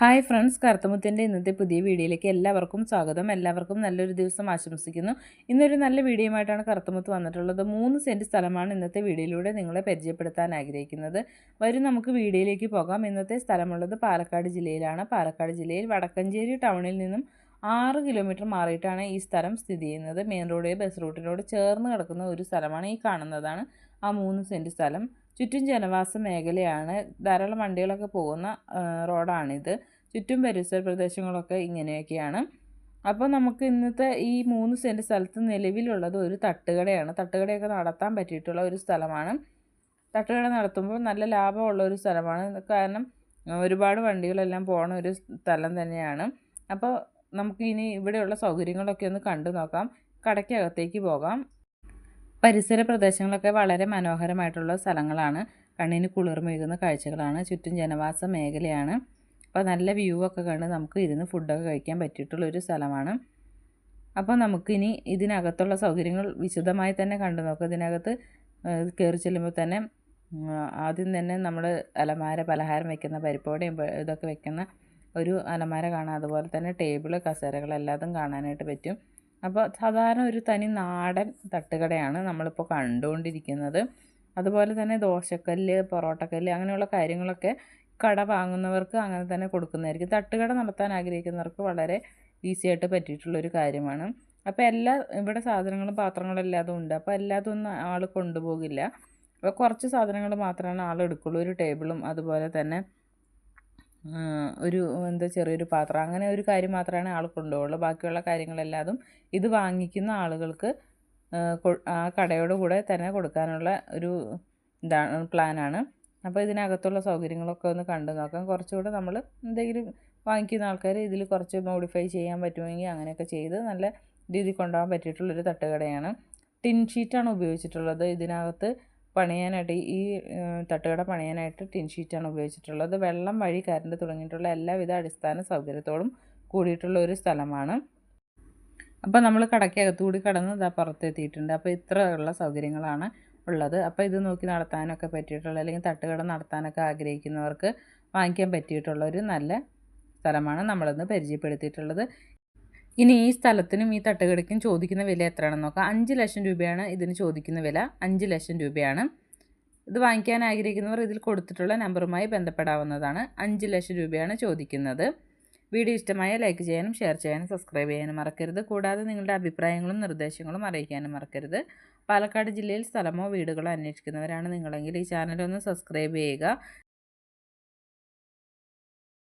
Hi friends കറുത്തമുത്തിന്റെ ഇന്നത്തെ പുതിയ വീഡിയോയിലേക്ക് എല്ലാവർക്കും സ്വാഗതം. എല്ലാവർക്കും നല്ലൊരു ദിവസം ആശംസിക്കുന്നു. ഇന്നൊരു നല്ല വീഡിയോയുമായിട്ടാണ് കറുത്തമുത്ത് വന്നിട്ടുള്ളത്. മൂന്ന് സെന്റ് സ്ഥലമാണ് ഇന്നത്തെ വീഡിയോയിലൂടെ നിങ്ങളെ പരിചയപ്പെടുത്താൻ ആഗ്രഹിക്കുന്നത്. വരും നമുക്ക് വീഡിയോയിലേക്ക് പോകാം. ഇന്നത്തെ സ്ഥലമുള്ളത് പാലക്കാട് ജില്ലയിലാണ്. പാലക്കാട് ജില്ലയിൽ വടക്കഞ്ചേരി ടൗണിൽ നിന്നും ആറ് കിലോമീറ്റർ മാറിയിട്ടാണ് ഈ സ്ഥലം സ്ഥിതി ചെയ്യുന്നത്. മെയിൻ റോഡ് ബസ് റൂട്ടിനോട് ചേർന്ന് കിടക്കുന്ന ഒരു സ്ഥലമാണ് ഈ കാണുന്നതാണ് ആ മൂന്ന് സെന്റ് സ്ഥലം. ചുറ്റും ജനവാസ മേഖലയാണ്. ധാരാളം വണ്ടികളൊക്കെ പോകുന്ന റോഡാണിത്. ചുറ്റും പരിസര പ്രദേശങ്ങളൊക്കെ ഇങ്ങനെയൊക്കെയാണ്. അപ്പോൾ നമുക്ക് ഇന്നത്തെ ഈ മൂന്ന് സെന്റ് സ്ഥലത്ത് നിലവിലുള്ളത് ഒരു തട്ടുകടയാണ്. തട്ടുകടയൊക്കെ നടത്താൻ പറ്റിയിട്ടുള്ള ഒരു സ്ഥലമാണ്. തട്ടുകട നടത്തുമ്പോൾ നല്ല ലാഭമുള്ള ഒരു സ്ഥലമാണ്. കാരണം ഒരുപാട് വണ്ടികളെല്ലാം പോണ ഒരു സ്ഥലം തന്നെയാണ്. അപ്പോൾ നമുക്ക് ഇനി ഇവിടെയുള്ള സൗകര്യങ്ങളൊക്കെ ഒന്ന് കണ്ടു നോക്കാം കടയ്ക്കകത്തേക്ക് പോകാം. പരിസര പ്രദേശങ്ങളൊക്കെ വളരെ മനോഹരമായിട്ടുള്ള സ്ഥലങ്ങളാണ്. കണ്ണിന് കുളിർമേകുന്ന കാഴ്ചകളാണ്. ചുറ്റും ജനവാസ മേഖലയാണ്. അപ്പോൾ നല്ല വ്യൂ ഒക്കെ കണ്ട് നമുക്ക് ഇരുന്ന് ഫുഡൊക്കെ കഴിക്കാൻ പറ്റിയിട്ടുള്ള ഒരു സ്ഥലമാണ്. അപ്പോൾ നമുക്കിനി ഇതിനകത്തുള്ള സൗകര്യങ്ങൾ വിശദമായി തന്നെ കണ്ടു നോക്കാം. ഇതിനകത്ത് കയറി ചെല്ലുമ്പോൾ തന്നെ ആദ്യം തന്നെ നമ്മൾ അലമാര പലഹാരം വെക്കുന്ന പരിപ്പോടെയും ഇതൊക്കെ വെക്കുന്ന ഒരു അലമാര കാണാം. അതുപോലെ തന്നെ ടേബിൾ കസേരകളെല്ലാതും കാണാനായിട്ട് പറ്റും. അപ്പോൾ സാധാരണ ഒരു തനി നാടൻ തട്ടുകടയാണ് നമ്മളിപ്പോൾ കണ്ടുകൊണ്ടിരിക്കുന്നത്. അതുപോലെ തന്നെ ദോശക്കല്ല് പൊറോട്ടക്കല്ല് അങ്ങനെയുള്ള കാര്യങ്ങളൊക്കെ കട വാങ്ങുന്നവർക്ക് അങ്ങനെ തന്നെ കൊടുക്കുന്നതായിരിക്കും. തട്ടുകട നടത്താൻ ആഗ്രഹിക്കുന്നവർക്ക് വളരെ ഈസി ആയിട്ട് പറ്റിയിട്ടുള്ളൊരു കാര്യമാണ്. അപ്പോൾ എല്ലാ ഇവിടെ സാധനങ്ങളും പാത്രങ്ങളും എല്ലാതും ഉണ്ട്. അപ്പോൾ എല്ലാതും ഒന്നും ആൾ കൊണ്ടുപോകില്ല. അപ്പോൾ കുറച്ച് സാധനങ്ങൾ മാത്രമാണ് ആൾ എടുക്കുള്ളൂ. ഒരു ടേബിളും അതുപോലെ തന്നെ ഒരു എന്താ ചെറിയൊരു പാത്രം. അങ്ങനെ ഒരു കാര്യം മാത്രമാണ് ആൾ കൊണ്ടുപോകുള്ളൂ ബാക്കിയുള്ള കാര്യങ്ങളെല്ലാതും ഇത് വാങ്ങിക്കുന്ന ആളുകൾക്ക് ആ കടയോട് കൂടെ തന്നെ കൊടുക്കാനുള്ള ഒരു ഇതാണ് പ്ലാനാണ്. അപ്പോൾ ഇതിനകത്തുള്ള സൗകര്യങ്ങളൊക്കെ ഒന്ന് കണ്ടു നോക്കാം. കുറച്ചുകൂടെ നമ്മൾ എന്തെങ്കിലും വാങ്ങിക്കുന്ന ആൾക്കാർ ഇതിൽ കുറച്ച് മോഡിഫൈ ചെയ്യാൻ പറ്റുമെങ്കിൽ അങ്ങനെയൊക്കെ ചെയ്ത് നല്ല രീതിയിൽ കൊണ്ടുപോകാൻ പറ്റിയിട്ടുള്ളൊരു തട്ടുകടയാണ്. ടിൻ ഷീറ്റാണ് ഉപയോഗിച്ചിട്ടുള്ളത്. ഇതിനകത്ത് പണിയാനായിട്ട് ഈ തട്ടുകട പണിയാനായിട്ട് ടിൻ ഷീറ്റാണ് ഉപയോഗിച്ചിട്ടുള്ളത്. വെള്ളം വഴി കറണ്ട് തുടങ്ങിയിട്ടുള്ള എല്ലാവിധ അടിസ്ഥാന സൗകര്യത്തോടും കൂടിയിട്ടുള്ള ഒരു സ്ഥലമാണ്. അപ്പോൾ നമ്മൾ കടയ്ക്കകത്തുകൂടി കടന്ന് ഇതാ പുറത്തെത്തിയിട്ടുണ്ട് അപ്പോൾ ഇത്രയുള്ള സൗകര്യങ്ങളാണ് ഉള്ളത്. അപ്പോൾ ഇത് നോക്കി നടത്താനൊക്കെ പറ്റിയിട്ടുള്ള അല്ലെങ്കിൽ തട്ടുകട നടത്താനൊക്കെ ആഗ്രഹിക്കുന്നവർക്ക് വാങ്ങിക്കാൻ പറ്റിയിട്ടുള്ള ഒരു നല്ല സ്ഥലമാണ് നമ്മളിന്ന് പരിചയപ്പെടുത്തിയിട്ടുള്ളത്. ഇനി ഈ സ്ഥലത്തിനും ഈ തട്ടുകടയ്ക്കും ചോദിക്കുന്ന വില എത്രയാണെന്ന് നോക്കാം. അഞ്ച് ലക്ഷം രൂപയാണ് ഇതിന് ചോദിക്കുന്ന വില. അഞ്ച് ലക്ഷം രൂപയാണ്. ഇത് വാങ്ങിക്കാൻ ആഗ്രഹിക്കുന്നവർ ഇതിൽ കൊടുത്തിട്ടുള്ള നമ്പറുമായി ബന്ധപ്പെടാവുന്നതാണ്. അഞ്ച് ലക്ഷം രൂപയാണ് ചോദിക്കുന്നത്. വീഡിയോ ഇഷ്ടമായ ലൈക്ക് ചെയ്യാനും ഷെയർ ചെയ്യാനും സബ്സ്ക്രൈബ് ചെയ്യാനും മറക്കരുത്. കൂടാതെ നിങ്ങളുടെ അഭിപ്രായങ്ങളും നിർദ്ദേശങ്ങളും അറിയിക്കാനും മറക്കരുത്. പാലക്കാട് ജില്ലയിൽ സ്ഥലമോ വീടുകളോ അന്വേഷിക്കുന്നവരാണ് നിങ്ങളെങ്കിൽ ഈ ചാനലൊന്ന് സബ്സ്ക്രൈബ് ചെയ്യുക.